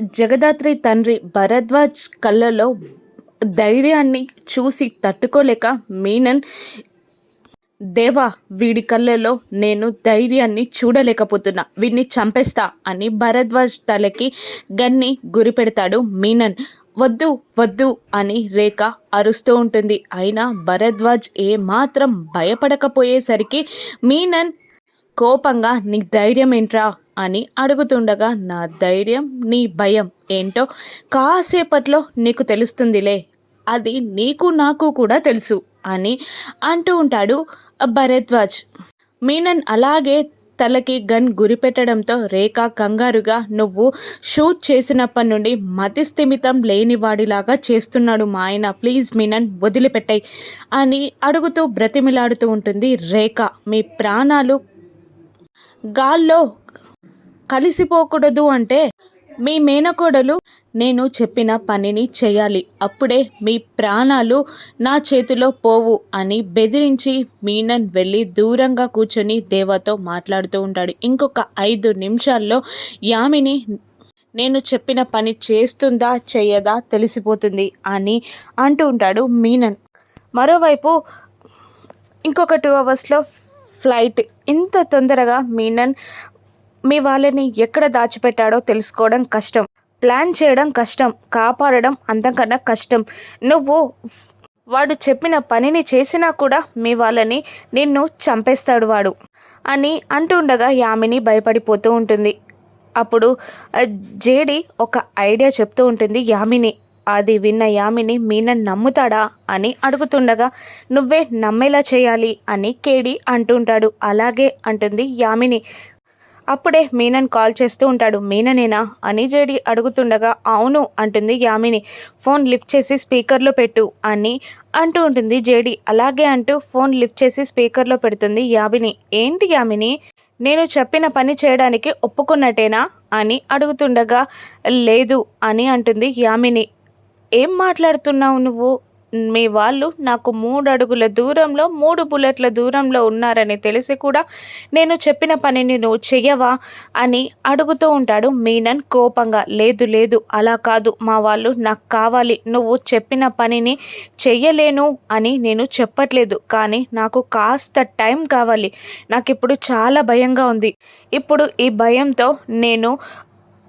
జగదాత్రి తండ్రి భరద్వాజ్ కళ్ళలో ధైర్యాన్ని చూసి తట్టుకోలేక మీనన్ దేవా వీడి కళ్ళలో నేను ధైర్యాన్ని చూడలేకపోతున్నా. వీడిని చంపేస్తా అని భరద్వాజ్ తలకి గన్ని గురిపెడతాడు మీనన్. వద్దు వద్దు అని రేఖ అరుస్తూ ఉంటుంది. అయినా భరద్వాజ్ ఏమాత్రం భయపడకపోయేసరికి మీనన్ కోపంగా నీ ధైర్యం ఏంట్రా? అని అడుగుతుండగా నా ధైర్యం నీ భయం ఏంటో కాసేపట్లో నీకు తెలుస్తుందిలే. అది నీకు నాకు కూడా తెలుసు అని అంటూ ఉంటాడు భరద్వాజ్. మీనన్ అలాగే తలకి గన్ గురిపెట్టడంతో రేఖ కంగారుగా నువ్వు షూట్ చేసినప్పటి నుండి మతి స్థిమితం లేనివాడిలాగా చేస్తున్నాడు మా ఆయన. ప్లీజ్ మీనన్ వదిలిపెట్టాయి అని అడుగుతూ బ్రతిమిలాడుతూ ఉంటుంది రేఖ. మీ ప్రాణాలు గాల్లో కలిసిపోకూడదు అంటే మీ మేనకోడలు నేను చెప్పిన పనిని చేయాలి. అప్పుడే మీ ప్రాణాలు నా చేతిలో పోవు అని బెదిరించి మీనన్ వెళ్ళి దూరంగా కూర్చొని దేవతో మాట్లాడుతూ ఉంటాడు. ఇంకొక ఐదు నిమిషాల్లో యామిని నేను చెప్పిన పని చేస్తుందా చేయదా తెలిసిపోతుంది అని అంటూ ఉంటాడు మీనన్. మరోవైపు ఇంకొక టూ అవర్స్లో ఫ్లైట్ ఇంత తొందరగా మీనన్ మీ వాళ్ళని ఎక్కడ దాచిపెట్టాడో తెలుసుకోవడం కష్టం. ప్లాన్ చేయడం కష్టం. కాపాడడం అంతకన్నా కష్టం. నువ్వు వాడు చెప్పిన పనిని చేసినా కూడా మీ వాళ్ళని నిన్ను చంపేస్తాడు వాడు అని అంటుండగా యామిని భయపడిపోతూ ఉంటుంది. అప్పుడు జేడి ఒక ఐడియా చెప్తూ ఉంటుంది యామిని. అది విన్న యామిని మీన నమ్ముతాడా? అని అడుగుతుండగా నువ్వే నమ్మేలా చేయాలి? అని కేడి అంటుంటాడు. అలాగే అంటుంది యామిని అప్పుడే మీనన్ కాల్ చేస్తూ ఉంటాడు. మీననేనా? అని జేడి అడుగుతుండగా అవును అంటుంది యామిని. ఫోన్ లిఫ్ట్ చేసి స్పీకర్లో పెట్టు అని అంటూ ఉంటుంది జేడి. అలాగే అంటూ ఫోన్ లిఫ్ట్ చేసి స్పీకర్లో పెడుతుంది యామిని. ఏంటి యామిని? నేను చెప్పిన పని చేయడానికి ఒప్పుకున్నట్టేనా? అని అడుగుతుండగా లేదు అని అంటుంది యామిని. ఏం మాట్లాడుతున్నావు నువ్వు? మీ వాళ్ళు నాకు మూడు అడుగుల దూరంలో మూడు బుల్లెట్ల దూరంలో ఉన్నారని తెలిసి కూడా నేను చెప్పిన పనిని నువ్వు చెయ్యవా అని అడుగుతూ ఉంటాడు మీనన్ కోపంగా. లేదు లేదు అలా కాదు. మా వాళ్ళు నాకు కావాలి. నువ్వు చెప్పిన పనిని చెయ్యలేను అని నేను చెప్పట్లేదు. కానీ నాకు కాస్త టైం కావాలి. నాకు ఇప్పుడు చాలా భయంగా ఉంది. ఇప్పుడు ఈ భయంతో నేను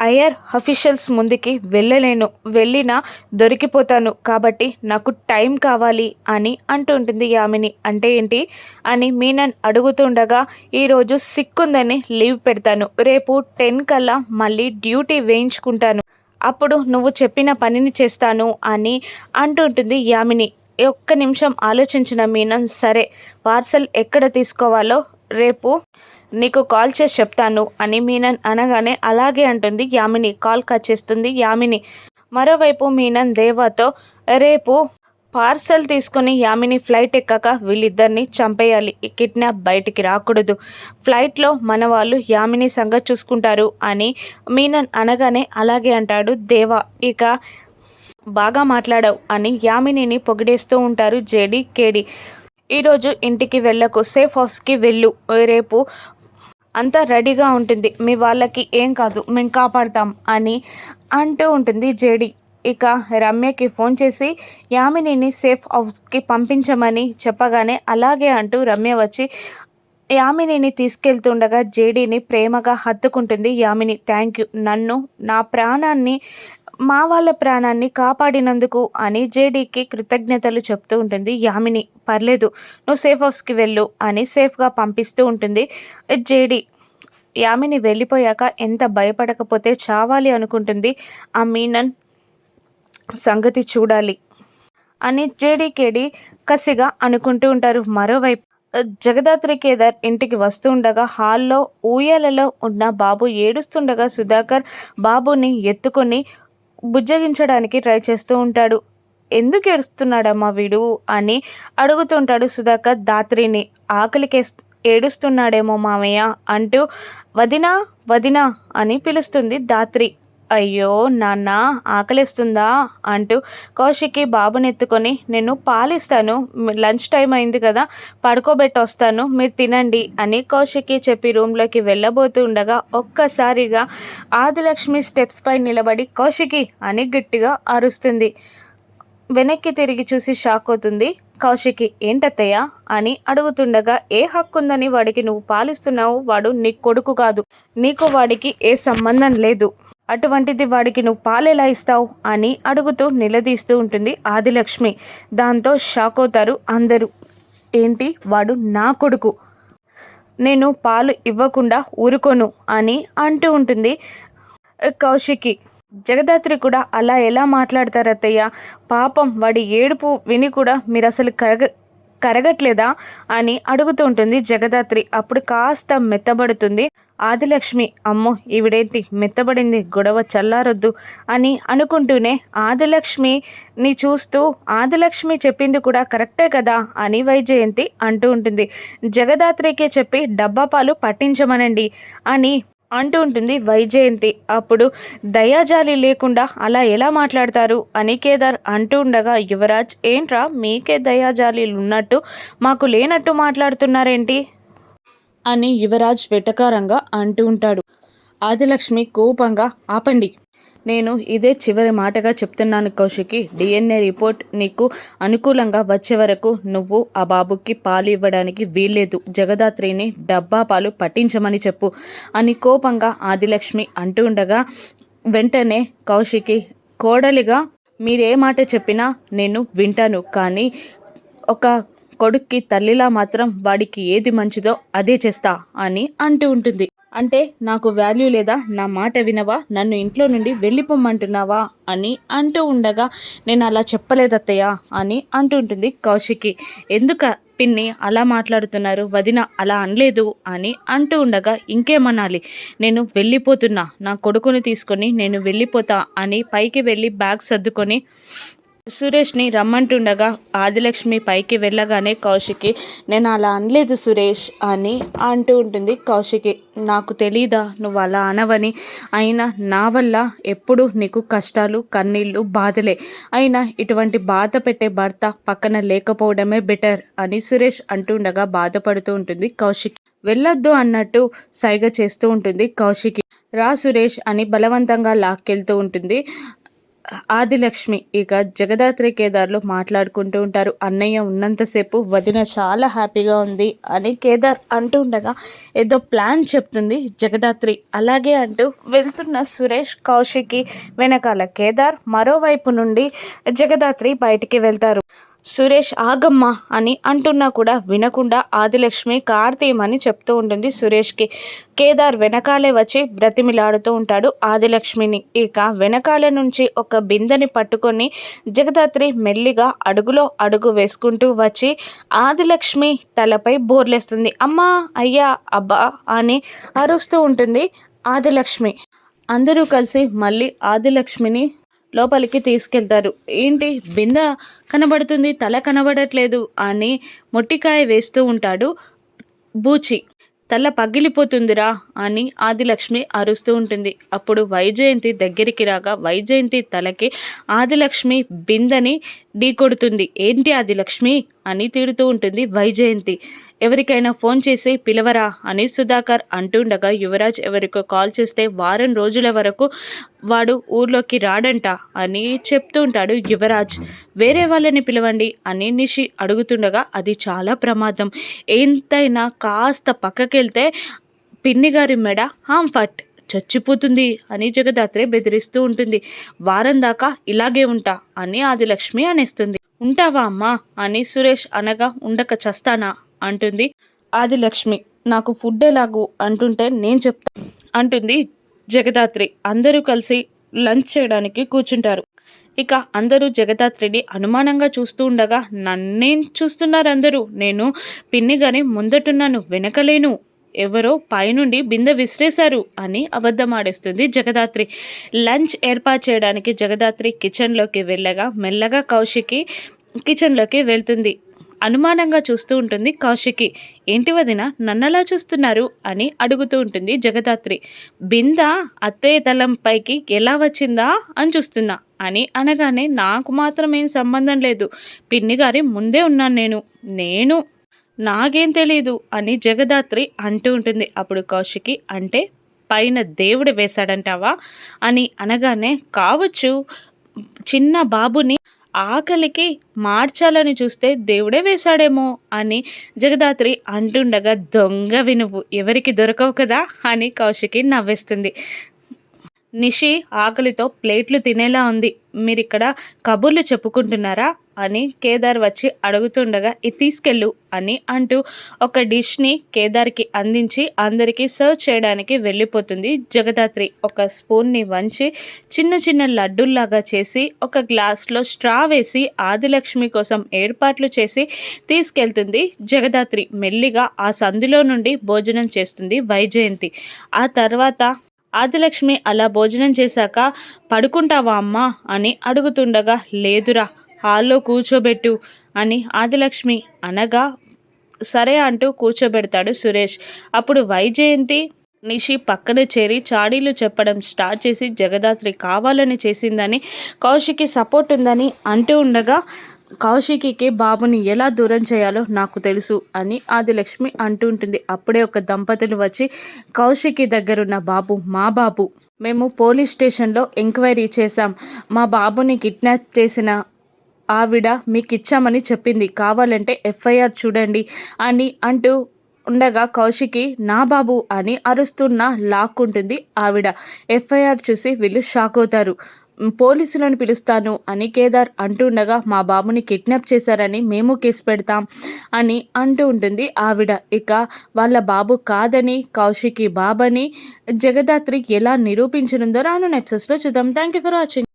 ఐఆర్ అఫీషియల్స్ ముందుకి వెళ్ళలేను వెళ్ళినా దొరికిపోతాను. కాబట్టి నాకు టైం కావాలి అని అంటుంటుంది యామిని. అంటే ఏంటి? అని మీనన్ అడుగుతుండగా ఈరోజు సిక్కుందని లీవ్ పెడతాను. రేపు టెన్ కల్లా మళ్ళీ డ్యూటీ వేయించుకుంటాను. అప్పుడు నువ్వు చెప్పిన పనిని చేస్తాను అని అంటుంటుంది యామిని. ఒక్క నిమిషం ఆలోచించిన మీనన్ సరే పార్సల్ ఎక్కడ తీసుకోవాలో రేపు నీకు కాల్ చేసి చెప్తాను అని మీనన్ అనగానే అలాగే అంటుంది. యామిని కాల్ కట్ చేస్తుంది. యామిని మరోవైపు మీనన్ దేవాతో రేపు పార్సల్ తీసుకుని యామిని ఫ్లైట్ ఎక్కాక వీళ్ళిద్దరిని చంపేయాలి. ఈ కిడ్నాప్ బయటికి రాకూడదు. ఫ్లైట్లో మన వాళ్ళు యామిని సంగతి చూసుకుంటారు అని మీనన్ అనగానే అలాగే అంటాడు. దేవా ఇక బాగా మాట్లాడావు అని యామినిని పొగిడేస్తూ ఉంటారు జేడి కేడి. ఈరోజు ఇంటికి వెళ్ళకు సేఫ్ హౌస్కి వెళ్ళు. రేపు అంతా రెడీగా ఉంటుంది. మీ వాళ్ళకి ఏం కాదు మేము కాపాడతాం అని అంటూ ఉంటుంది జేడి. ఇక రమ్యకి ఫోన్ చేసి యామినిని సేఫ్ హౌస్కి పంపించమని చెప్పగానే అలాగే అంటూ రమ్య వచ్చి యామినిని తీసుకెళ్తుండగా జేడీని ప్రేమగా హత్తుకుంటుంది యామిని. Thank you. నన్ను నా ప్రాణాన్ని మా వాళ్ళ ప్రాణాన్ని కాపాడినందుకు అని జేడీకి కృతజ్ఞతలు చెప్తూ ఉంటుంది. యామిని పర్లేదు నువ్వు సేఫ్ హౌస్కి వెళ్ళు అని సేఫ్గా పంపిస్తూ ఉంటుంది. జేడీ యామిని వెళ్ళిపోయాక ఎంత భయపడకపోతే చావాలి అనుకుంటుంది. ఆ మీనన్ సంగతి చూడాలి అని జేడీకేడి కసిగా అనుకుంటూ ఉంటారు. మరోవైపు జగదాత్రి కేదార్ ఇంటికి వస్తూ ఉండగా హాల్లో ఊయలలో ఉన్న బాబు ఏడుస్తుండగా సుధాకర్ బాబుని ఎత్తుకొని బుజ్జగించడానికి ట్రై చేస్తూ ఉంటాడు. ఎందుకు ఏడుస్తున్నాడమ్మా వీడు? అని అడుగుతుంటాడు సుధాకర్ దాత్రిని. ఆకలికే ఏడుస్తున్నాడేమో మామయ్య అంటూ వదినా వదినా అని పిలుస్తుంది దాత్రి. అయ్యో నాన్న ఆకలిస్తుందా? అంటూ కౌశికి బాబునెత్తుకొని నేను పాలిస్తాను. లంచ్ టైం అయింది కదా పడుకోబెట్టి వస్తాను మీరు తినండి అని కౌశికి చెప్పి రూమ్లోకి వెళ్ళబోతుండగా ఒక్కసారిగా ఆదిలక్ష్మి స్టెప్స్ పై నిలబడి కౌశికి అని గట్టిగా అరుస్తుంది. వెనక్కి తిరిగి చూసి షాక్ అవుతుంది. కౌశికి ఏంటత్తయ్య? అని అడుగుతుండగా ఏ హక్కు ఉందని వాడికి నువ్వు పాలిస్తున్నావు? వాడు నీ కొడుకు కాదు. నీకు వాడికి ఏ సంబంధం లేదు. అటువంటిది వాడికి నువ్వు పాలు ఎలా ఇస్తావు అని అడుగుతూ నిలదీస్తూ ఉంటుంది ఆదిలక్ష్మి. దాంతో షాక్ అవుతారు అందరూ. ఏంటి? వాడు నా కొడుకు. నేను పాలు ఇవ్వకుండా ఊరుకోను అని అంటూ ఉంటుంది కౌశికి. జగదాత్రి కూడా అలా ఎలా మాట్లాడతారు అత్తయ్య పాపం వాడి ఏడుపు విని కూడా మీరు అసలు కరగ కరగట్లేదా అని అడుగుతూ ఉంటుంది జగదాత్రి. అప్పుడు కాస్త మెత్తబడుతుంది. ఆదిలక్ష్మి అమ్మో ఈవిడేంటి మెత్తబడింది గొడవ చల్లారొద్దు అని అనుకుంటూనే ఆదిలక్ష్మిని చూస్తూ ఆదిలక్ష్మి చెప్పింది కూడా కరెక్టే కదా అని వైజయంతి అంటూ ఉంటుంది. జగదాత్రికే చెప్పి డబ్బా పాలు పట్టించమనండి అని అంటూ ఉంటుంది వైజయంతి. అప్పుడు దయాజాలి లేకుండా అలా ఎలా మాట్లాడతారు అని కేదార్ అంటూ ఉండగా యువరాజ్ ఏంట్రా మీకే దయాజాలీలు ఉన్నట్టు మాకు లేనట్టు మాట్లాడుతున్నారేంటి? అని యువరాజ్ వెటకారంగా అంటూ ఉంటాడు. ఆదిలక్ష్మి కోపంగా ఆపండి. నేను ఇదే చివరి మాటగా చెప్తున్నాను కౌశికి. డిఎన్ఏ రిపోర్ట్ నీకు అనుకూలంగా వచ్చే వరకు నువ్వు ఆ బాబుకి పాలు ఇవ్వడానికి వీల్లేదు. జగదాత్రిని డబ్బా పాలు పట్టించమని చెప్పు అని కోపంగా ఆదిలక్ష్మి అంటూ ఉండగా వెంటనే కౌశికి కోడలిగా మీరే మాట చెప్పినా నేను వింటాను. కానీ ఒక కొడుక్కి తల్లిలా మాత్రం వాడికి ఏది మంచిదో అదే చేస్తా అని అంటూ ఉంటుంది. అంటే నాకు వాల్యూ లేదా నా మాట వినవా? నన్ను ఇంట్లో నుండి వెళ్ళిపోమ్మంటున్నావా? అని అంటూ ఉండగా నేను అలా చెప్పలేదత్తయ్య అని అంటుంటుంది కౌశికి. ఎందుక పిన్ని అలా మాట్లాడుతున్నారు? వదిన అలా అనలేదు అని అంటూ ఉండగా ఇంకేమనాలి? నేను వెళ్ళిపోతున్నా. నా కొడుకుని తీసుకొని నేను వెళ్ళిపోతా అని పైకి వెళ్ళి బ్యాగ్ సర్దుకొని సురేష్ని రమ్మంటుండగా ఆదిలక్ష్మి పైకి వెళ్ళగానే కౌశికి నేను అలా అనలేదు సురేష్ అని అంటూ ఉంటుంది కౌశికి. నాకు తెలీదా నువ్వు అలా అనవని. అయినా నా వల్ల ఎప్పుడు నీకు కష్టాలు కన్నీళ్ళు బాధలే. అయినా ఇటువంటి బాధ పెట్టే భర్త పక్కన లేకపోవడమే బెటర్ అని సురేష్ అంటుండగా బాధపడుతూ ఉంటుంది కౌశికి. వెళ్ళొద్దు అన్నట్టు సైగ చేస్తూ ఉంటుంది కౌశికి. రా సురేష్ అని బలవంతంగా లాక్కెళ్తూ ఉంటుంది. ఆదిలక్ష్మి ఇక జగదాత్రి కేదార్లో మాట్లాడుకుంటూ ఉంటారు. అన్నయ్య ఉన్నంతసేపు వదిన చాలా హ్యాపీగా ఉంది అని కేదార్ అంటూ ఉండగా ఏదో ప్లాన్ చెప్తుంది జగదాత్రి. అలాగే అంటూ వెళ్తున్న సురేష్ కౌశికి వెనకాల కేదార్ మరోవైపు నుండి జగదాత్రి బయటికి వెళ్తారు. సురేష్ ఆగమ్మ అని అంటున్నా కూడా వినకుండా ఆదిలక్ష్మి కార్తీయమని చెప్తూ ఉంటుంది సురేష్కి. కేదార్ వెనకాలే వచ్చి బ్రతిమిలాడుతూ ఉంటాడు ఆదిలక్ష్మిని. ఇక వెనకాల నుంచి ఒక బిందెని పట్టుకొని జగదాత్రి మెల్లిగా అడుగులో అడుగు వేసుకుంటూ వచ్చి ఆదిలక్ష్మి తలపై బోర్లేస్తుంది. అమ్మా అయ్యా అబ్బా అని అరుస్తూ ఉంటుంది ఆదిలక్ష్మి. అందరూ కలిసి మళ్ళీ ఆదిలక్ష్మిని లోపలికి తీసుకెళ్తారు. ఏంటి? బింద కనబడుతుంది. తల కనబడట్లేదు అని మొట్టికాయ వేస్తూ ఉంటాడు బూచి. తల పగిలిపోతుందిరా అని ఆదిలక్ష్మి అరుస్తూ ఉంటుంది. అప్పుడు వైజయంతి దగ్గరికి రాగా వైజయంతి తలకి ఆదిలక్ష్మి బిందని ఢీ కొడుతుంది. ఏంటి అది లక్ష్మి? అని తిడుతూ ఉంటుంది వైజయంతి. ఎవరికైనా ఫోన్ చేసి పిలవరా అని సుధాకర్ అంటుండగా యువరాజ్ ఎవరికో కాల్ చేస్తే వారం రోజుల వరకు వాడు ఊర్లోకి రాడంట అని చెప్తూ ఉంటాడు యువరాజ్. వేరే వాళ్ళని పిలవండి అని నిషి అడుగుతుండగా అది చాలా ప్రమాదం. ఎంతైనా కాస్త పక్కకెళ్తే పిన్ని గారి మెడ హాంఫట్. చచ్చిపోతుంది అని జగదాత్రే బెదిరిస్తూ ఉంటుంది. వారం దాకా ఇలాగే ఉంటా అని ఆదిలక్ష్మి అనేస్తుంది. ఉంటావా అమ్మా అని సురేష్ అనగా ఉండక చస్తానా అంటుంది. ఆదిలక్ష్మి నాకు ఫుడ్ ఎలాగు అంటుంటే నేను చెప్తా అంటుంది జగదాత్రి. అందరూ కలిసి లంచ్ చేయడానికి కూర్చుంటారు. ఇక అందరూ జగదాత్రిని అనుమానంగా చూస్తూ ఉండగా నన్నేం చూస్తున్నారు అందరూ? నేను పిన్ని గారి ముందటున్నాను వెనకలేను ఎవరో పైనుండి బిందె విసిరేశారు అని అబద్ధమాడేస్తుంది జగదాత్రి. లంచ్ ఏర్పాటు చేయడానికి జగదాత్రి కిచెన్లోకి వెళ్ళగా మెల్లగా కౌశికి కిచెన్లోకి వెళ్తుంది. అనుమానంగా చూస్తూ ఉంటుంది కౌశికి. ఏంటి వదిన నన్నలా చూస్తున్నారు? అని అడుగుతూ ఉంటుంది జగదాత్రి. బింద అత్తయ్య తలంపైకి ఎలా వచ్చిందా? అని చూస్తున్నా. అని అనగానే నాకు మాత్రం ఏం సంబంధం లేదు. పిన్ని గారి ముందే ఉన్నాను నేను. నేను నాకేం తెలియదు అని జగదాత్రి అంటూ ఉంటుంది. అప్పుడు కౌశికి అంటే పైన దేవుడు వేశాడంటావా అని అనగానే కావచ్చు చిన్న బాబుని ఆకలికి మార్చాలని చూస్తే దేవుడే వేశాడేమో అని జగదాత్రి అంటుండగా దొంగ వినువు ఎవరికి దొరకవు కదా అని కౌశికి నవ్వేస్తుంది. నిషి ఆకలితో ప్లేట్లు తినేలా ఉంది. మీరు ఇక్కడ కబుర్లు చెప్పుకుంటున్నారా? అని కేదార్ వచ్చి అడుగుతుండగా ఇది తీసుకెళ్ళు అని అంటూ ఒక డిష్ని కేదార్కి అందించి అందరికీ సర్వ్ చేయడానికి వెళ్ళిపోతుంది జగదాత్రి. ఒక స్పూన్ని వంచి చిన్న చిన్న లడ్డూల్లాగా చేసి ఒక గ్లాస్లో స్ట్రా వేసి ఆదిలక్ష్మి కోసం ఏర్పాట్లు చేసి తీసుకెళ్తుంది జగదాత్రి. మెల్లిగా ఆ సందులో నుండి భోజనం చేస్తుంది వైజయంతి. ఆ తర్వాత ఆదిలక్ష్మి అలా భోజనం చేశాక పడుకుంటావా అమ్మా? అని అడుగుతుండగా లేదురా హాల్లో కూర్చోబెట్టు అని ఆదిలక్ష్మి అనగా సరే అంటూ కూర్చోబెడతాడు సురేష్. అప్పుడు వైజయంతి నిషి పక్కన చేరి చాడీలు చెప్పడం స్టార్ట్ చేసి జగదాత్రి కావాలని చేసిందని కౌశికి సపోర్ట్ ఉందని అంటూ ఉండగా కౌశికి బాబుని ఎలా దూరం చేయాలో నాకు తెలుసు అని ఆదిలక్ష్మి అంటుంటుంది అప్పుడే ఒక దంపతులు వచ్చి కౌశికి దగ్గరున్న బాబు మా బాబు మేము పోలీస్ స్టేషన్లో ఎంక్వైరీ చేశాం. మా బాబుని కిడ్నాప్ చేసిన ఆవిడ మీకు ఇచ్చామని చెప్పింది. కావాలంటే ఎఫ్ఐఆర్ చూడండి అని అంటూ ఉండగా కౌశికి నా బాబు అని అరుస్తున్న లాక్కుంటుంది ఆవిడ. ఎఫ్ఐఆర్ చూసి వీళ్ళు షాక్ అవుతారు. పోలీసులను పిలుస్తాను అని కేదార్ అంటుండగా మా బాబుని కిడ్నాప్ చేశారని మేము కేసు పెడతాం అని అంటూ ఉంటుంది ఆవిడ. ఇక వాళ్ళ బాబు కాదని కౌశికి బాబని జగదాత్రి ఎలా నిరూపించనుందో రాను నెప్సెస్లో చూద్దాం. Thank you for watching